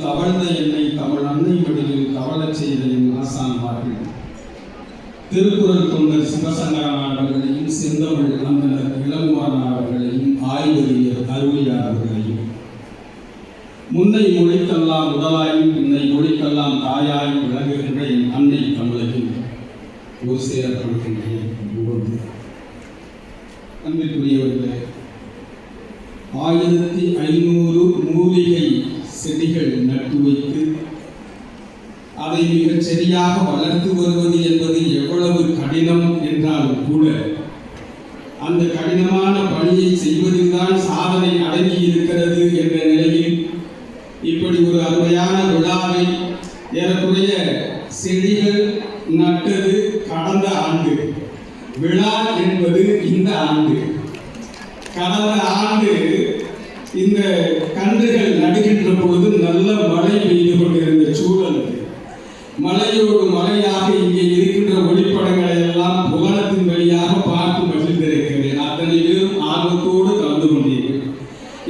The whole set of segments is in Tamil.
தவழ்ந்த என்னை தமிழ் அன்னை மடியில் தவழச் செய்த என் ஆசான்மார்கள் திருக்குறள் தொண்டர் சிவசங்கரன் அவர்களையும் செந்தமிழ் அந்தனர் இளங்குமரன் அவர்களையும் ஆய்வறிஞர் அருமையார் அவர்களையும் முன்னை மொழிக்கெல்லாம் முதலாயும் பின்னை மொழிக்கெல்லாம் தாயாயும் விளங்குகின்ற என் அன்னை தமிழையும் ஒரு சேர கொடுக்கின்றேன் அன்பிற்குரியவர்களே ஆயிரத்தி ஐநூறு மூலிகை செடிகள் கொடுத்து வைத்து அதை மிகச் சரியாக வளர்த்து வருவது என்பது எவ்வளவு கடினம் என்றாலும் கூட அந்த கடினமான பணியை செய்வதில்தான் சாதனை அடங்கி இருக்கிறது என்ற நிலையில் இப்படி ஒரு அருமையான விழாவை ஏறக்குறைய செடிகள் நட்டது கடந்த ஆண்டு. விழா என்பது இந்த ஆண்டு. கடந்த ஆண்டு இந்த கன்றுகள் நடுகின்ற பொழுது நல்ல மழை பெய்து கொண்டிருந்த சூழல் மலையோடு மலையாக இங்கே இருக்கின்ற ஒளிப்படங்களை எல்லாம் புகழத்தின் வழியாக பார்த்து மகிழ்ந்திருக்கிறேன். அத்தனை பேரும் ஆர்வத்தோடு கலந்து கொண்டீர்கள்.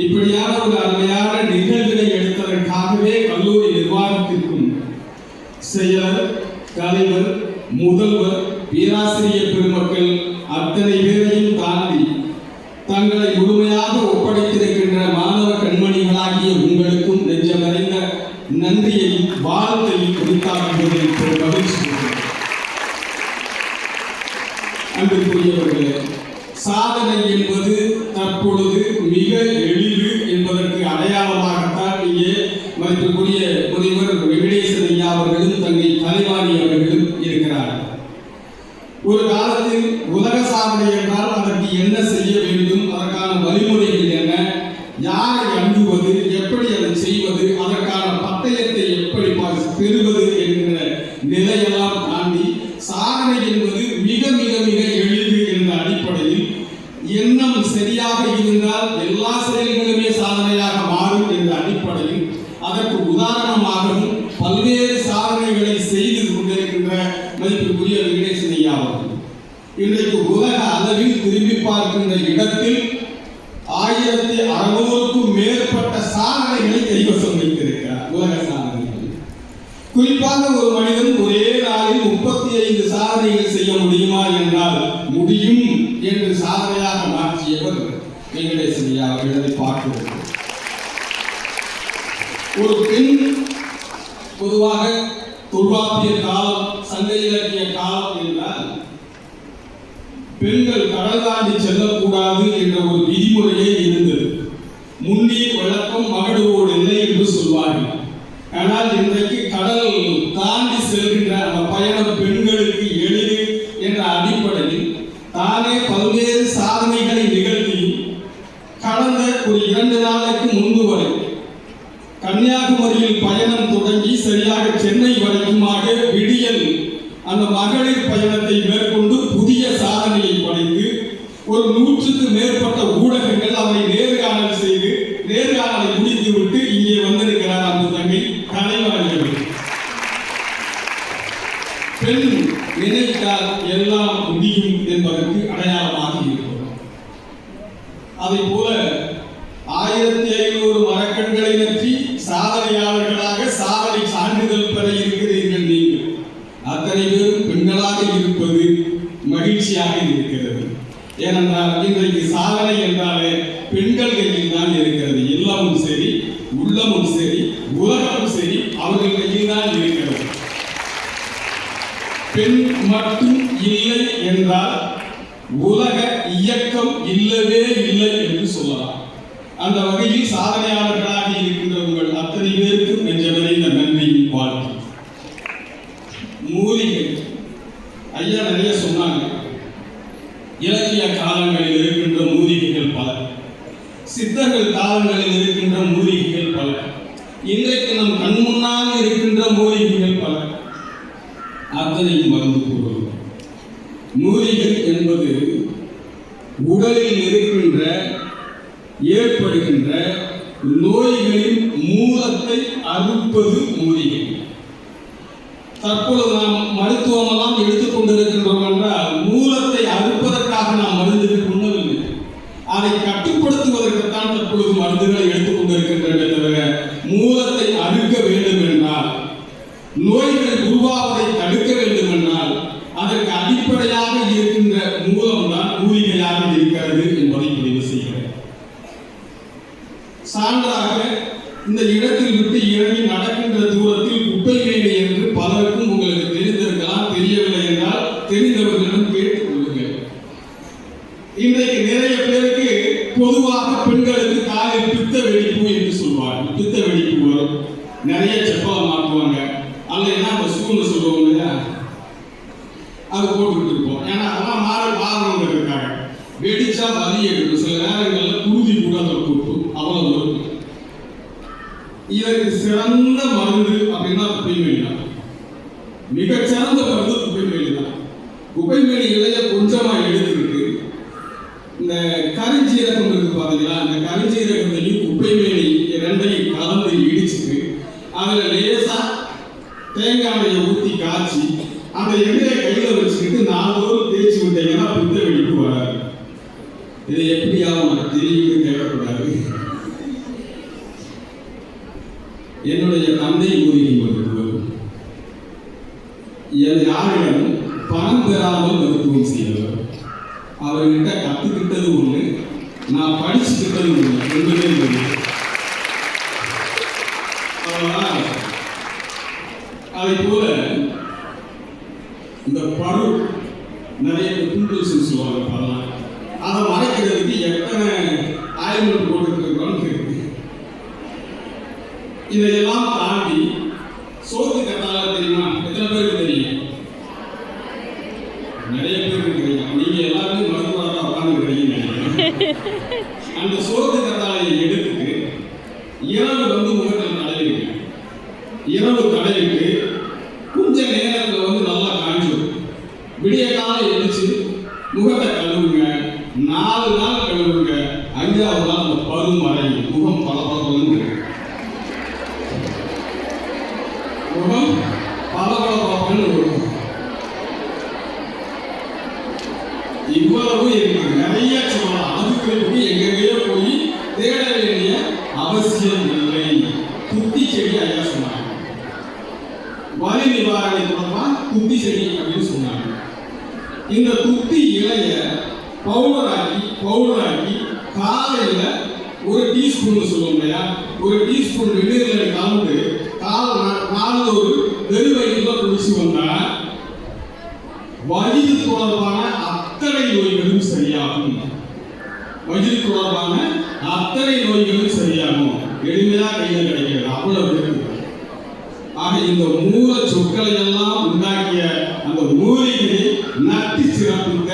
இப்படியான ஒரு அருமையான நிகழ்வினை எடுத்ததற்காகவே கல்லூரி நிர்வாகத்திற்கும் செயலர் தலைவர் முதல்வர் பேராசிரியர் பெருமக்கள் நன்றியையும் வாழ்த்தையும் குறித்தாக்குவதில் ஒரு மகிழ்ச்சி அன்புக்குரியவர்களே சாதனை என்பது தற்பொழுது மிக எளிது என்பதற்கு அடையாளமாகத்தான் இங்கே மதிப்புக்குரிய முனைவர் வெங்கடேசன் ஐயா அவர்களும் தங்கை கலைவாணி அவர்களும் இருக்கிறார்கள். ஒரு காலத்தில் உலக சாதனை என்றால் அதற்கு என்ன செய்ய நிலையெல்லாம் தாண்டி சாதனை என்பது மிக மிக மிக எளிது என்ற அடிப்படையில் எண்ணம் சரியாக இருந்தால் எல்லா செயல்களுமே சாதனையாக மாறும் என்ற அடிப்படையில் அதற்கு உதாரணமாகவும் பல்வேறு சாதனைகளை செய்து கொண்டிருக்கின்ற மதிப்புக்குரிய வெங்கடேசன் ஐயா அவர்கள். இன்றைக்கு உலக அளவில் திரும்பி பார்க்கின்ற இடத்தில் ஆயிரத்தி அறுநூறுக்கும் மேற்பட்ட சாதனைகளை கைவசம் வைத்திருக்கிறார் உலக சாதனைகள். குறிப்பாக ஒரு மனிதன் ஐந்து சாதனைகள் செய்ய முடியுமா என்றால் முடியும் என்று சாதனையாக மாற்றியவர் வெங்கடேசனியா அவர்களை. பார்க்கிறோம் ஒரு பெண் பொதுவாக தொல்காப்பிய காலம் சங்க இலக்கிய காலம் என்றால் பெண்கள் கடல் தாண்டி செல்லக்கூடாது என்ற ஒரு விதிமுறையை இருந்தது முன்னீர் வழக்கம் மகடுவோடு இல்லை என்று சொல்வார்கள் ஆனால் இன்றைக்கு கடல் தாண்டி செல்கின்ற அந்த பயணம் பெண்களுக்கு எளிது என்ற அடிப்படையில் தானே பல்வேறு சாதனைகளை நிகழ்த்தியும் கடந்த ஒரு இரண்டு நாளைக்கு முன்பு வரை. கன்னியாகுமரியில் பயணம் தொடங்கி சரியாக சென்னை வரைக்குமாக விடியல் அந்த மகளிர் பயணத்தை மேற்கொண்டு புதிய சாதனையை படைத்து ஒரு நூற்றுக்கு மேற்பட்ட ஊடகங்கள் அவரை நேர்காணல் செய்து நேர்காணலை முடித்துவிட்டு இங்கே வந்திருக்கிறார் அந்த தங்கை கலைவாணிகள் பெண் நினைத்தால் எல்லாம் முடியும் என்பதற்கு அடையாளமாக இருக்கிறோம் அதை போல ஆயிரத்தி ஐநூறு மரக்கண்களை நற்றி சாதனையாளர்களாக சாதனை சான்றிதழ் பெற இருக்கிறீர்கள் நீங்கள் அத்தனை பேரும் பெண்களாக இருப்பது மகிழ்ச்சியாக இருக்கிறது. ஏனென்றால் இன்றைக்கு சாதனை என்றாலே பெண்கள் கையில் தான் இருக்கிறது. இல்லமும் சரி உள்ளமும் சரி உலகமும் சரி அவர்கள் கையில் தான் இருக்கிறது. பெண் மட்டும் இல்லை என்றால் உலக இயக்கம் இல்லவே இல்லை என்று சொல்லலாம். அந்த வகையில் சாதனையாளர்களாக இருக்கின்ற உங்கள் அத்தனை பேருக்கும் நெஞ்சமறிந்த நன்றியும் வாழ்த்து மூலிகை ஐயா நிறைய சொன்னாங்க இலக்கிய காலங்களில் இருக்கின்ற மூலிகைகள் பல. சித்தர்கள் காலங்களில் இருக்கின்ற மூலிகைகள் பல. இன்றைக்கு நம் கண் முன்னால் இருக்கின்ற மூலிகைகள் பல. அத்தனையும் மறந்து கூறுவோம் மூலிகள் என்பது உடலில் இருக்கின்ற ஏற்படுகின்ற நோய்களின் மூலத்தை அறுப்பது மூலிகை. தற்பொழுது நாம் மருத்துவமெல்லாம் எடுத்துக்கொண்டிருக்கின்றோம் என்றால் கொண்டிருக்கின்றன தவிர மூலத்தை அடுக்க வேண்டும் என்றால் நோய்கள் உருவாவதை தடுக்க வேண்டும் என்றால் அதற்கு அடிப்படையாக இருக்கின்ற மூலம்தான் மூலிகையாக இருக்கிறது என்பதை முடிவு செய்கிறேன். சான்றாக ஸ்கூல்ல சொல்லுவோம் இல்லையா அது போட்டுக்கிட்டு இருப்போம். ஏன்னா அதெல்லாம் மாற இருக்காங்க. வெடிச்சா வலி எடுக்கும். சில நேரங்களில் குருதி கூட அதில் கூட்டும் அவ்வளவு இதற்கு சிறந்த மருந்து அப்படின்னா குப்பைமேலி இதை எப்படியாவது உனக்கு தெரியும்னு கேட்கக்கூடாது. என்னுடைய தந்தை மூலிகை மருத்துவர் என் யாரிடம் பணம் பெறாமல் மருத்துவம் செய்தவர். அவர்கிட்ட கத்துக்கிட்டது ஒண்ணு நான் படிச்சுக்கிட்டது ஒண்ணு ரெண்டுமே ஒண்ணு. அதை போல இதையெல்லாம் தாண்டி சோத்து கத்தால தெரியுமா எத்தனை பேருக்கு தெரியும்? நிறைய பேருக்கு தெரியும். நீங்க எல்லாருமே மருத்துவராக உட்கார்ந்து நினைக்கிறேன். அந்த சோத்து கத்தாழையை எடுத்துட்டு இரவு வந்து முகத்தில் தடவிங்க இரவு தடவிட்டு இந்த குட்டி இலைய பவுடராக்கி பவுடராக்கி காலையில் ஒரு டீஸ்பூன் சொல்லுவோம் இல்லையா? ஒரு டீஸ்பூன் வெந்நீரில் கலந்து கால காலில் ஒரு வெறும் வயிற்றுல குடிச்சு வந்தா வயிறு தொடர்பான அத்தனை நோய்களும் சரியாகும். வயிறு தொடர்பான அத்தனை நோய்களும் சரியாகும். எளிமையாக கையில் கிடைக்கிறது. அவ்வளவு ஆக இந்த மூல சொற்களை எல்லாம் உண்டாக்கிய அந்த சிறப்புங்க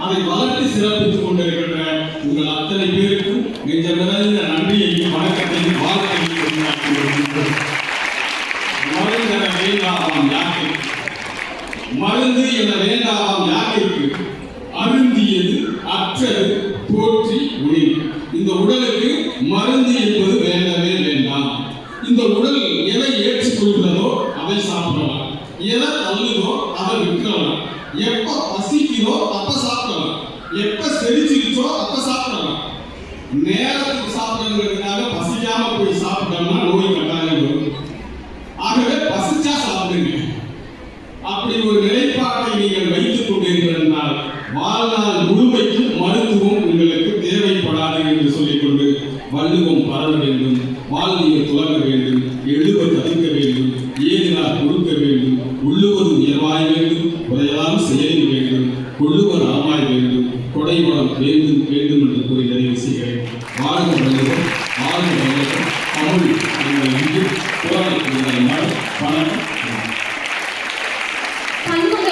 அதை வளர்த்து சிறப்பித்துக் கொண்டிருக்கின்ற உங்கள் அத்தனை பேருக்கும் நெஞ்ச நிறைந்த நன்றியையும் வணக்கத்தையும் வாழ்க்கையும் உண்டாக்கி வேண்டாம் யாக்கை மருந்து என வேண்டாம் யாக்கைக்கு அருந்தியது அற்றது போற்றி உயிர் இந்த உடலுக்கு மருந்து என்பது பசிச்சா அப்படி ஒரு நிலைப்பாட்டை நீங்கள் வைத்துக் கொண்டிருந்தால் வாழ்நாள் முழுமைக்கும் மருத்துவம் உங்களுக்கு தேவைப்படாது என்று சொல்லிக்கொண்டு வள்ளுவம் பரவ வேண்டும் வாழ்வியல் துலங்க வேண்டும் எழுவ தவிர்க்க வேண்டும் ஏதினால் கொடுக்க வேண்டும் உள்ளுவது உயர்வாய் வேண்டும் உரையெல்லாம் செயல் வேண்டும் கொள்ளுவர் ஆமாய் வேண்டும் கொடைவளம் வேண்டும் வேண்டும் என்று கூறி